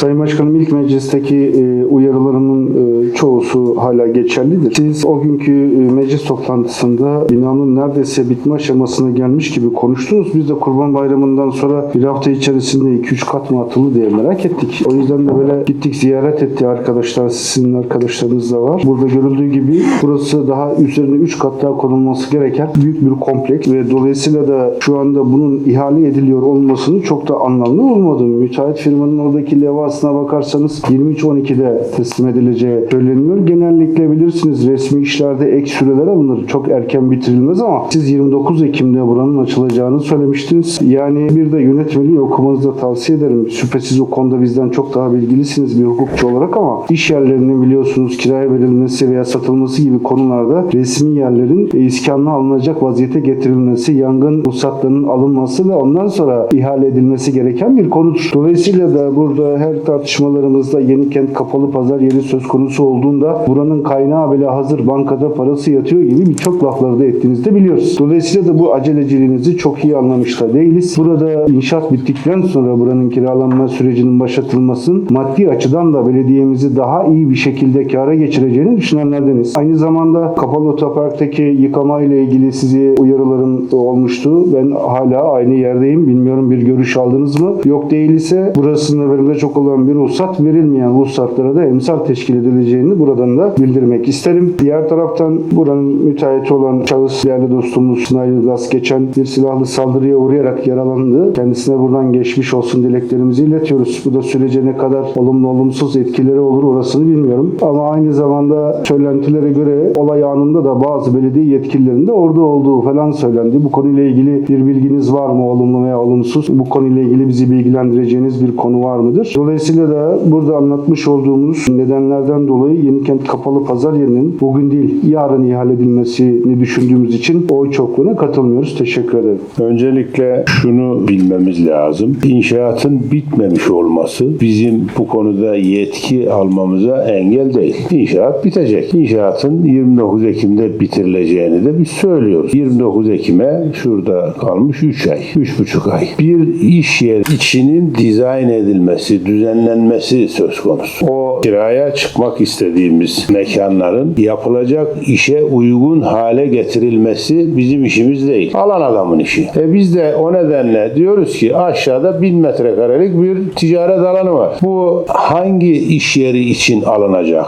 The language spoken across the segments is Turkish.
Sayın Başkanım ilk meclisteki e, uyarılarımın e, çoğusu hala geçerlidir. Siz o günkü e, meclis toplantısında binanın neredeyse bitme aşamasına gelmiş gibi konuştunuz. Biz de Kurban Bayramı'ndan sonra bir hafta içerisinde 2-3 kat mı atıldı diye merak ettik. O yüzden de böyle gittik ziyaret etti arkadaşlar. Sizin arkadaşlarınız da var. Burada görüldüğü gibi burası daha üzerine 3 kat daha konulması gereken büyük bir kompleks ve dolayısıyla da şu anda bunun ihale ediliyor olmasını çok da anlamlı bulmadım. Müteahhit firmanın oradaki levhasına bakarsanız 23.12'de teslim edileceği söyleniyor. Genellikle bilirsiniz resmi işlerde ek süreler alınır. Çok erken bitirilmez ama siz 29 Ekim'de buranın açılacağını söylemiştiniz. Yani bir de yönetmeliği okumanızı da tavsiye ederim. Şüphesiz o konuda bizden çok daha bilgilisiniz bir hukukçu olarak ama iş yerlerinin biliyorsunuz kiraya verilmesi veya satılması gibi konularda resmi yerlerin iskanına alınacak vaziyete getirilmesi, yangın ruhsatlarının alınması ve ondan sonra ihale edilmesi gereken bir konudur. Dolayısıyla da burada her tartışmalarımızda Yenikent kapalı pazar yeri söz konusu olduğunda buranın kaynağı bile hazır bankada parası yatıyor gibi birçok lafları da ettiğinizi de biliyoruz. Dolayısıyla da bu aceleciliğinizi çok iyi anlamış da değiliz. Burada inşaat bittikten sonra buranın kiralanma sürecinin başlatılmasının maddi açıdan da belediyemizi daha iyi bir şekilde kâra geçireceğini düşünenlerdeniz. Aynı zamanda kapalı otoparktaki yıkama ile ilgili sizi uyarılarım olmuştu. Ben hala aynı yerdeyim. Bilmiyorum bir görüş aldınız mı? Yok değil ise burasında verilecek olan bir ruhsat verilmeyen ruhsatlara da emsal teşkil edileceğini buradan da bildirmek isterim. Diğer taraftan buranın müteahhiti olan şahıs değerli dostumuz Sınaylı Gaz geçen bir silahlı saldırıya uğrayarak yaralandı. Kendisine buradan geçmiş olsun dileklerimizi iletiyoruz. Bu da sürece ne kadar olumlu olumsuz etkileri olur orasını bilmiyorum. Ama aynı zamanda söylentilere göre olay anında da bazı belediye yetkililerinin de orada olduğu falan söylendi. Bu konuyla ilgili bir bilginiz var mı olumlu veya olumsuz? Bu konuyla ilgili bizi bilgilendireceğiniz bir konu var mıdır? Dolayısıyla da burada anlatmış olduğumuz nedenlerden dolayı Yenikent Kapalı Pazar yerinin bugün değil yarın ihale edilmesini düşündüğümüz için oy çokluğuna katılmıyoruz. Teşekkür ederim. Öncelikle şunu bilmemiz lazım. İnşaatın bitmemiş olması bizim bu konuda yetki almamıza engel değil. İnşaat bitecek. İnşaatın 29 Ekim'de bitirileceğini de biz söylüyoruz. 29 Ekim'e şurada kalmış 3 ay, 3,5 ay. Bir iş yeri içinin dizayn edilmesi, düzenlenmesi söz konusu. O kiraya çıkmak istediğimiz mekanların yapılacak işe uygun hale getirilmesi bizim işimiz değil. Alan adamın işi. E biz de o nedenle diyoruz ki aşağıda 1000 metrekarelik bir ticaret alanı var. Bu hangi iş yeri için alınacak?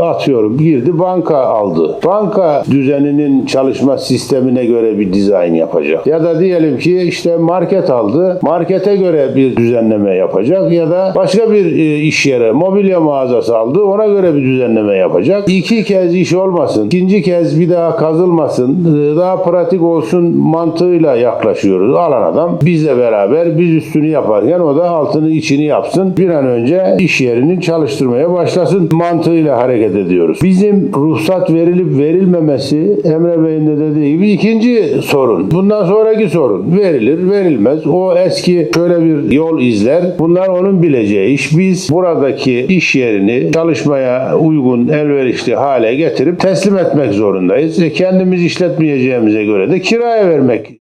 Atıyorum girdi banka aldı. Banka düzeninin çalışma sistemine göre bir dizayn yapacak. Ya da diyelim ki işte market aldı. Markete göre bir düzenleme yapacak ya da başka bir e, iş yeri mobilya mağazası aldı. Ona göre bir düzenleme yapacak. İki kez iş olmasın. ikinci kez bir daha kazılmasın. e, Daha pratik olsun mantığıyla yaklaşıyoruz. Alan adam bizle beraber biz üstünü yaparken o da altını içini yapsın. Bir an önce iş yerinin çalıştırmaya başlasın mantığıyla hareket ediyoruz. Bizim ruhsat verilip verilmemesi Emre Bey'in de dediği gibi ikinci sorun. Bundan sonraki sorun. Verilir, verilmez. O eski şöyle bir yol izler. Bunlar onun bileceği iş. Biz buradaki iş yerini çalışmaya uygun, elverişli hale getirip teslim etmek zorundayız. E kendimiz işletmeyeceğimize göre de kiraya vermek